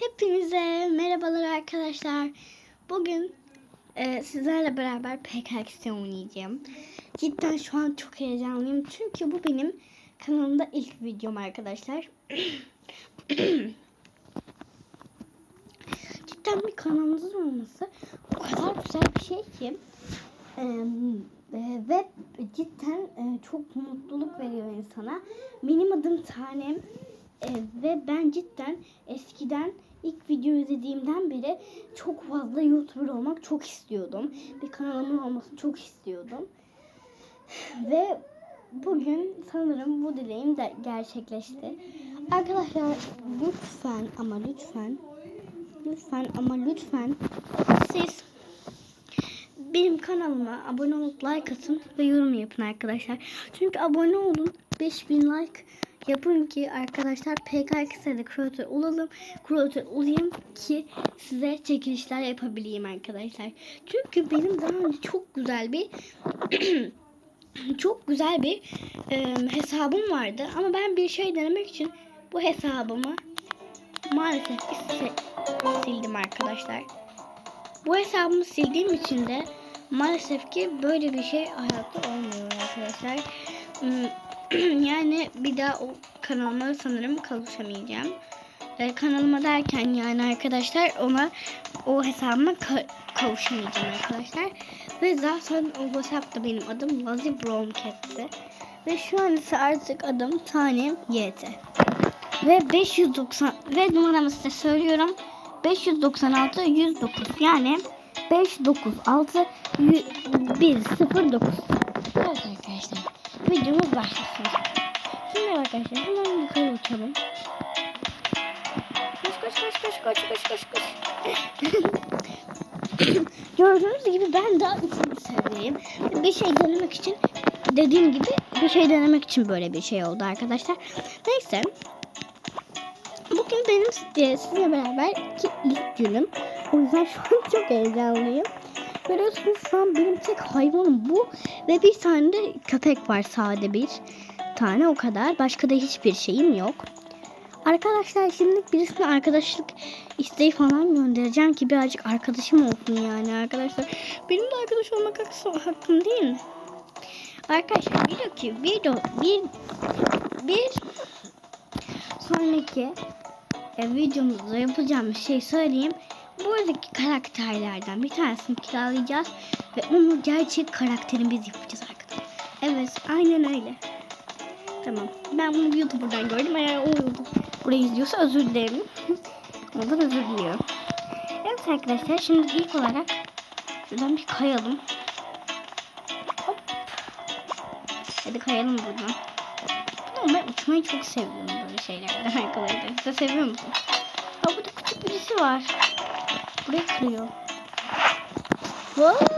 Hepinize merhabalar arkadaşlar. Bugün e, sizlerle beraber PKX oynayacağım. Cidden şu an çok heyecanlıyım. Çünkü bu benim kanalımda ilk videom arkadaşlar. Cidden bir kanalımızın olması o kadar güzel bir şey ki. E, e, ve cidden e, çok mutluluk veriyor insana. Benim adım Tanem. Ve ben cidden eskiden ilk video izlediğimden beri çok fazla YouTuber olmak çok istiyordum. Bir kanalımın olmasını çok istiyordum. Ve bugün sanırım bu dileğim de gerçekleşti. Arkadaşlar lütfen ama lütfen lütfen ama lütfen siz benim kanalıma abone olup like atın ve yorum yapın arkadaşlar. Çünkü abone olun 5000 like yapın ki arkadaşlar PKX'de de kreatör olalım. Kreatör olayım ki size çekilişler yapabileyim arkadaşlar. Çünkü benim daha önce çok güzel bir çok güzel bir e, hesabım vardı. Ama ben bir şey denemek için bu hesabımı maalesef sildim arkadaşlar. Bu hesabımı sildiğim için de maalesef ki böyle bir şey hayatta olmuyor arkadaşlar. Yani bir daha o kanalıma sanırım kavuşamayacağım. Ee, kanalıma derken yani arkadaşlar ona o hesabıma ka- kavuşamayacağım arkadaşlar. Ve zaten o WhatsApp'ta benim adım Lazy Brown Cat'ti. Ve şu an ise artık adım Tanem YT. Ve 590 ve numaramı size söylüyorum. 596 109 yani 596 109. Evet arkadaşlar videomuz başlasın. Şimdi arkadaşlar hemen yukarı uçalım. Koş koş koş koş koş koş koş koş. Gördüğünüz gibi ben daha üçüncü seviyeyim. Bir şey denemek için dediğim gibi bir şey denemek için böyle bir şey oldu arkadaşlar. Neyse. Bugün benim sizinle beraber ilk günüm. O yüzden şu an çok heyecanlıyım. Görüyorsunuz şu an benim tek hayvanım bu. Ve bir tane de köpek var sade bir tane o kadar. Başka da hiçbir şeyim yok. Arkadaşlar şimdi birisine arkadaşlık isteği falan göndereceğim ki birazcık arkadaşım olsun yani arkadaşlar. Benim de arkadaş olmak hakkı- hakkım değil mi? Arkadaşlar bir dakika bir, bir, bir sonraki e, videomuzda yapacağımız şey söyleyeyim. Buradaki karakterlerden bir tanesini kiralayacağız ve onu gerçek karakterimiz yapacağız arkadaşlar. Evet, aynen öyle. Tamam. Ben bunu YouTuber'dan gördüm. Eğer o burayı izliyorsa özür dilerim. Ondan özür diliyorum. Evet arkadaşlar şimdi ilk olarak şuradan bir kayalım. Hop. Hadi kayalım buradan. Ama ben uçmayı çok seviyorum böyle şeylerden arkadaşlar. Siz de seviyor musunuz? Ha burada küçük birisi var. Burayı kırıyor. Hop.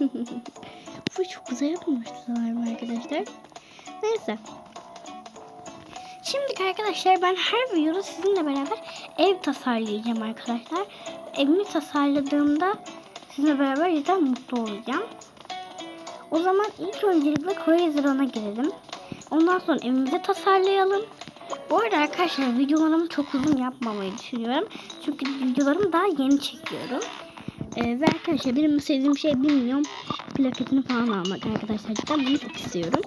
Bu çok güzel yapmışlar arkadaşlar. Neyse. Şimdi arkadaşlar ben her videoda sizinle beraber ev tasarlayacağım arkadaşlar. Evimi tasarladığımda sizinle beraber cidden mutlu olacağım. O zaman ilk öncelikle Crazyron'a girelim. Ondan sonra evimizi tasarlayalım. Bu arada arkadaşlar videolarımı çok uzun yapmamayı düşünüyorum. Çünkü videolarımı daha yeni çekiyorum. Ee, ve arkadaşlar benim sevdiğim şey bilmiyorum. Plaketini falan almak arkadaşlar. Cidden bunu çok istiyorum.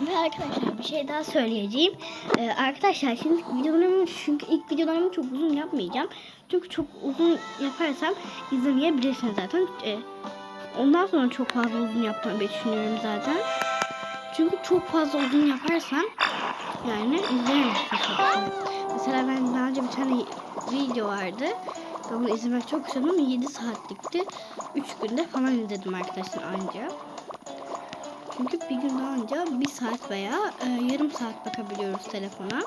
Ve arkadaşlar bir şey daha söyleyeceğim. Ee, arkadaşlar şimdi videolarımı çünkü ilk videolarımı çok uzun yapmayacağım. Çünkü çok uzun yaparsam izlemeyebilirsiniz zaten. Ee, ondan sonra çok fazla uzun yapmayı düşünüyorum zaten. Çünkü çok fazla uzun yaparsam yani çok fazla. Mesela ben daha önce bir tane video vardı. Ben bunu izlemek çok istiyordum ama 7 saatlikti. 3 günde falan izledim arkadaşlar anca. Çünkü bir gün daha önce bir saat veya e, yarım saat bakabiliyoruz telefona.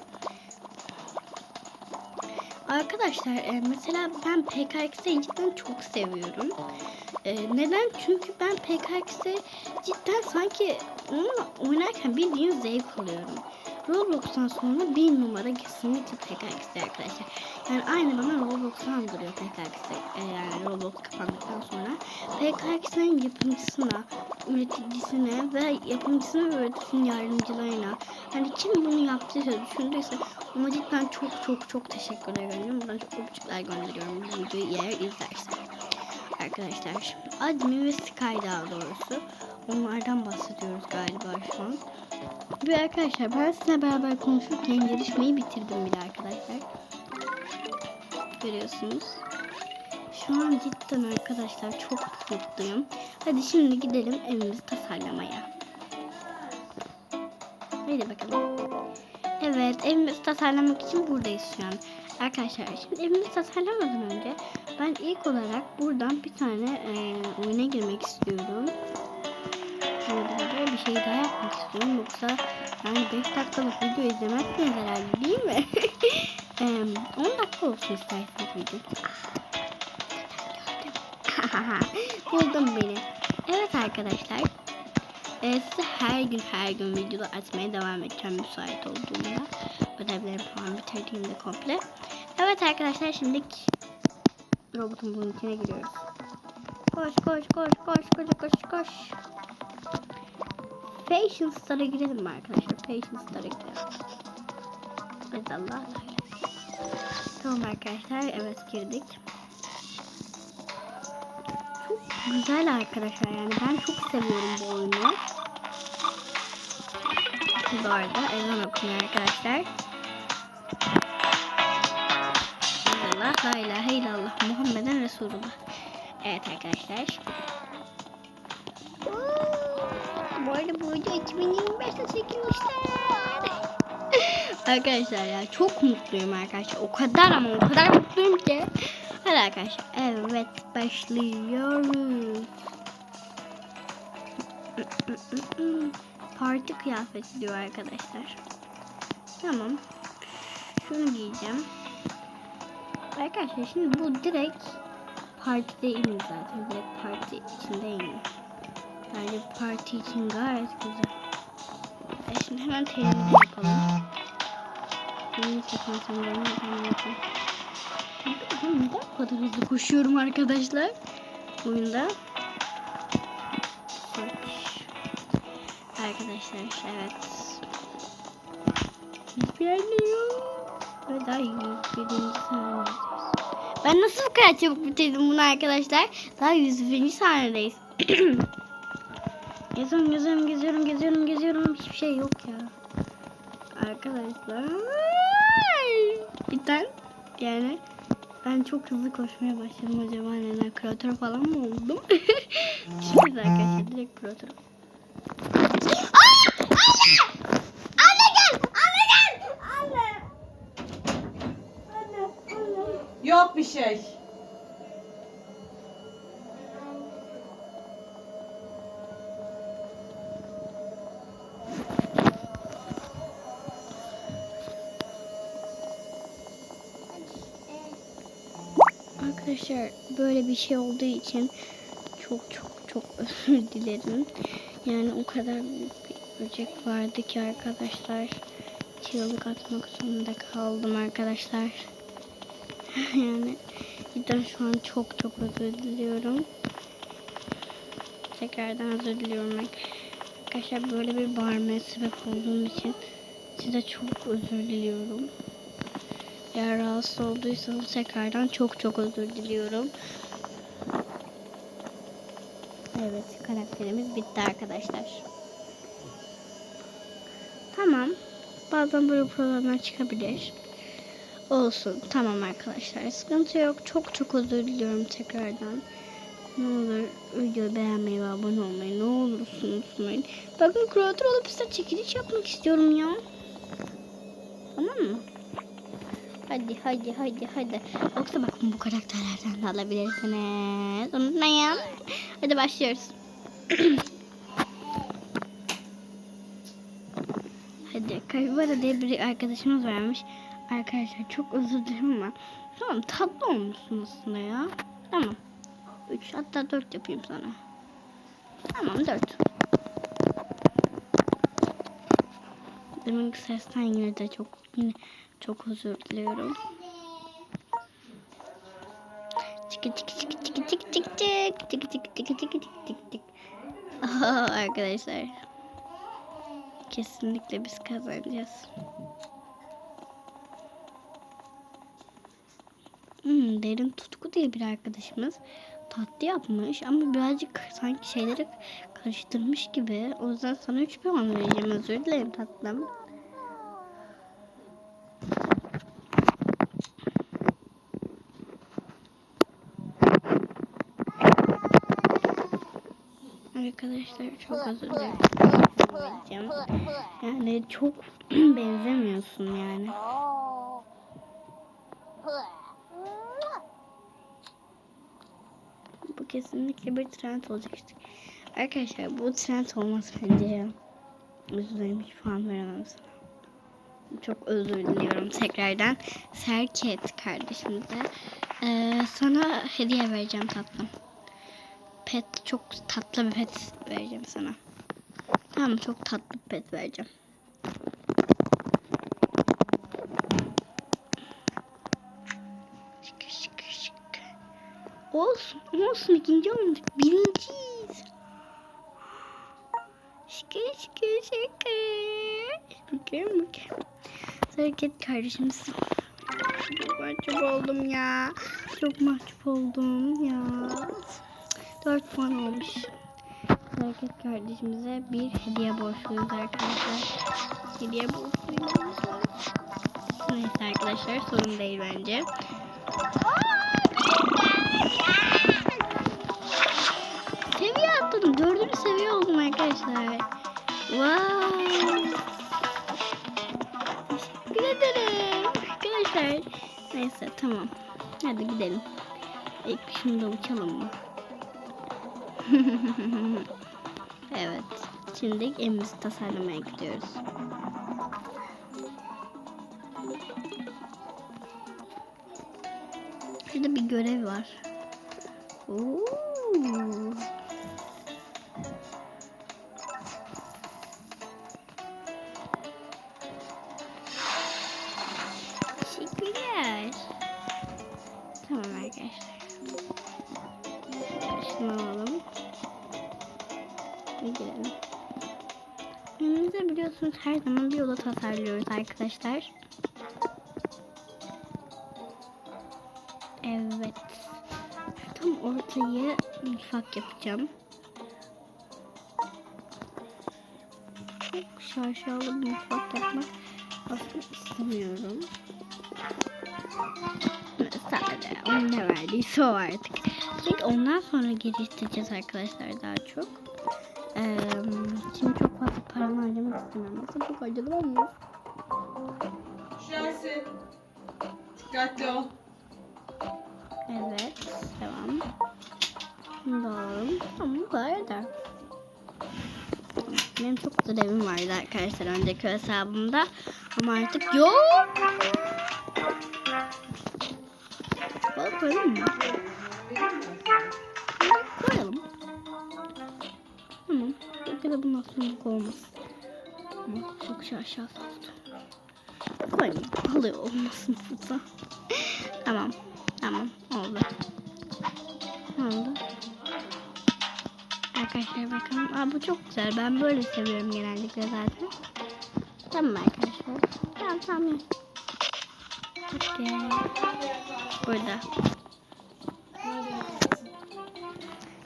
Arkadaşlar e, mesela ben PKX'i cidden çok seviyorum. E, neden? Çünkü ben PKX'i cidden sanki onunla oynarken bildiğin zevk alıyorum. Roblox'tan sonra bir numara kesinlikle PKX'de arkadaşlar. Yani aynı bana Roblox'u andırıyor PKX'de. E, yani Roblox kapandıktan sonra. PKX'in yapımcısına, üreticisine ve yapımcısına ve üreticisinin yardımcılarına yani kim bunu yaptıysa, düşündüyse ona cidden çok çok çok teşekkür ederim. Buradan çok öpücükler gönderiyorum bu videoyu eğer izlersen. Arkadaşlar admin ve Sky daha doğrusu. Onlardan bahsediyoruz galiba şu an. Ve arkadaşlar ben sizinle beraber konuşurken yarışmayı bitirdim bile arkadaşlar. Görüyorsunuz. Şu an cidden arkadaşlar çok mutluyum. Hadi şimdi gidelim evimizi tasarlamaya. Hadi bakalım. Evet evimizi tasarlamak için buradayız şu an. Arkadaşlar şimdi evimizi tasarlamadan önce ben ilk olarak buradan bir tane e, oyuna girmek istiyorum. Bir şey daha yapmak istiyorum. Yoksa yani 5 dakikalık video izlemezsiniz herhalde değil mi? e, 10 dakika olsun isterseniz video. Buldum beni. Evet arkadaşlar. Ee, size her gün her gün video atmaya devam edeceğim müsait olduğumda. Ödevlerimi falan bitirdiğimde komple. Evet arkadaşlar şimdi robotun içine giriyoruz. Koş koş koş koş koş koş koş. Fashion Star'a girelim arkadaşlar? Star'a girelim. Evet Allah Tamam arkadaşlar evet girdik. Çok güzel arkadaşlar yani ben çok seviyorum bu oyunu. Bu arada ezan okunuyor arkadaşlar. Allah la ilahe illallah Muhammeden Resulullah. Evet arkadaşlar. Bu arada bu video 2025'te çekilmişler. arkadaşlar ya çok mutluyum arkadaşlar. O kadar ama o kadar mutluyum ki. Hadi arkadaşlar. Evet başlıyoruz. Parti kıyafeti diyor arkadaşlar. Tamam. Şunu giyeceğim. Arkadaşlar şimdi bu direkt partideyim zaten. Direkt parti içindeyim. Yani parti için gayet güzel. E şimdi hemen televizyon yapalım. Yeni sekanslarını hemen yapalım. Ben neden bu kadar hızlı koşuyorum arkadaşlar? Oyunda. Arkadaşlar evet. İlerliyor. Ve daha 101. sahnedeyiz. Ben nasıl bu kadar çabuk bitirdim bunu arkadaşlar? Daha 101. sahnedeyiz. geziyorum, geziyorum, geziyorum, geziyorum, geziyorum. Hiçbir şey yok ya. Arkadaşlar. Cidden yani ben çok hızlı koşmaya başladım. Acaba neden kreatör falan mı oldum? Şimdi arkadaşlar direkt kreatör. Yok bir şey. Arkadaşlar böyle bir şey olduğu için çok çok çok özür dilerim. Yani o kadar büyük bir böcek vardı ki arkadaşlar. Çığlık atmak zorunda kaldım arkadaşlar. yani cidden şu an çok çok özür diliyorum. Tekrardan özür diliyorum. Arkadaşlar böyle bir bağırmaya sebep olduğum için size çok özür diliyorum. Eğer rahatsız olduysanız tekrardan çok çok özür diliyorum. Evet karakterimiz bitti arkadaşlar. Tamam. Bazen böyle problemler çıkabilir. Olsun. Tamam arkadaşlar. Sıkıntı yok. Çok çok özür diliyorum tekrardan. Ne olur videoyu beğenmeyi ve abone olmayı ne olursunuz unutmayın. Bakın kreatör olup size çekiliş yapmak istiyorum ya. Tamam mı? Hadi hadi hadi hadi. Yoksa bakın bu karakterlerden de alabilirsiniz. Unutmayın. Hadi başlıyoruz. hadi. Kapibara diye bir arkadaşımız varmış. Arkadaşlar çok özür dilerim ama. Tamam tatlı olmuşsun aslında ya. Tamam. 3 hatta 4 yapayım sana. Tamam 4. Demin sesten yine de çok yine çok özür diliyorum. Çıkı çıkı çıkı çıkı çık çıkı çıkı çıkı çıkı çıkı çıkı çık. Aha, Arkadaşlar kesinlikle biz kazanacağız. Hmm, derin tutku diye bir arkadaşımız tatlı yapmış ama birazcık sanki şeyleri karıştırmış gibi. O yüzden sana 3 puan vereceğim. Özür dilerim tatlım. Arkadaşlar çok özür dilerim. Yani çok benzemiyorsun yani. Bu kesinlikle bir trend olacak işte. Arkadaşlar bu trend olmaz bence. Özür dilerim hiç puan veremem sana. Çok özür diliyorum tekrardan. Serket kardeşimize. Ee, sana hediye vereceğim tatlım. Pet çok tatlı bir pet vereceğim sana. Tamam çok tatlı bir pet vereceğim. Şıkır şıkır şıkır. Olsun olsun ikinci olmadık. Birinciyiz. Şıkır şıkır şıkır. Bakıyorum bakıyorum. Hareket kardeşimiz. Çok mahcup oldum ya. Çok mahcup oldum ya. 4 puan olmuş. Hareket kardeşimize bir hediye borçluyuz arkadaşlar. Hediye borçluyuz. Neyse arkadaşlar sorun değil bence. Seviye atladım. Dördüncü seviye oldum arkadaşlar. Wow. Teşekkür ederim. Arkadaşlar. Neyse tamam. Hadi gidelim. İlk şunu da uçalım mı? evet. Şimdi evimizi tasarlamaya gidiyoruz. Şurada bir görev var. Oo. Ve girelim. Önümüzde biliyorsunuz her zaman bir oda tasarlıyoruz arkadaşlar. Evet. Tam ortayı mutfak yapacağım. Çok şaşalı bir mutfak yapmak aslında istemiyorum. Sadece onun ne verdiyse o artık. Çünkü ondan sonra geliştireceğiz arkadaşlar daha çok. Ee, şimdi çok fazla paramı harcamak istemiyorum. Bakın çok harcadım ama. Şensin. Dikkatli ol. Evet. Devam. Şunu da alalım. Tamam bu kadar yeter. Benim çok güzel evim vardı arkadaşlar önceki hesabımda. Ama artık yok. Balık koyalım mı? Koyalım. Tamam. Belki de bundan sonra olmaz. Ama çok şaşalı oldu. Koyayım. Alıyor olmasın burada. tamam. Tamam. Oldu. Oldu. Arkadaşlar bakalım. Aa, bu çok güzel. Ben böyle seviyorum genellikle zaten. Tamam arkadaşlar. Tamam tamam. Okey. Burada.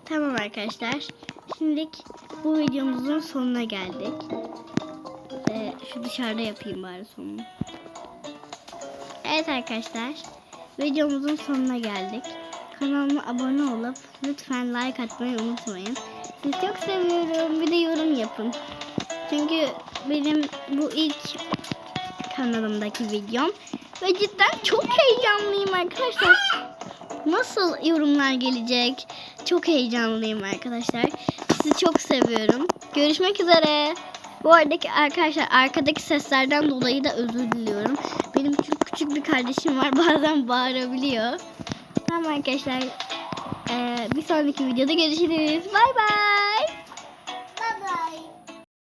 Tamam arkadaşlar. Şimdilik bu videomuzun sonuna geldik. Ee, şu dışarıda yapayım bari sonunu. Evet arkadaşlar. Videomuzun sonuna geldik. Kanalıma abone olup lütfen like atmayı unutmayın. Sizi çok seviyorum. Bir de yorum yapın. Çünkü benim bu ilk kanalımdaki videom. Ve cidden çok heyecanlıyım arkadaşlar. Nasıl yorumlar gelecek? Çok heyecanlıyım arkadaşlar. Sizi çok seviyorum. Görüşmek üzere. Bu aradaki arkadaşlar arkadaki seslerden dolayı da özür diliyorum. Benim çok küçük bir kardeşim var. Bazen bağırabiliyor. Tamam arkadaşlar. Ee, bir sonraki videoda görüşürüz. Bay bay.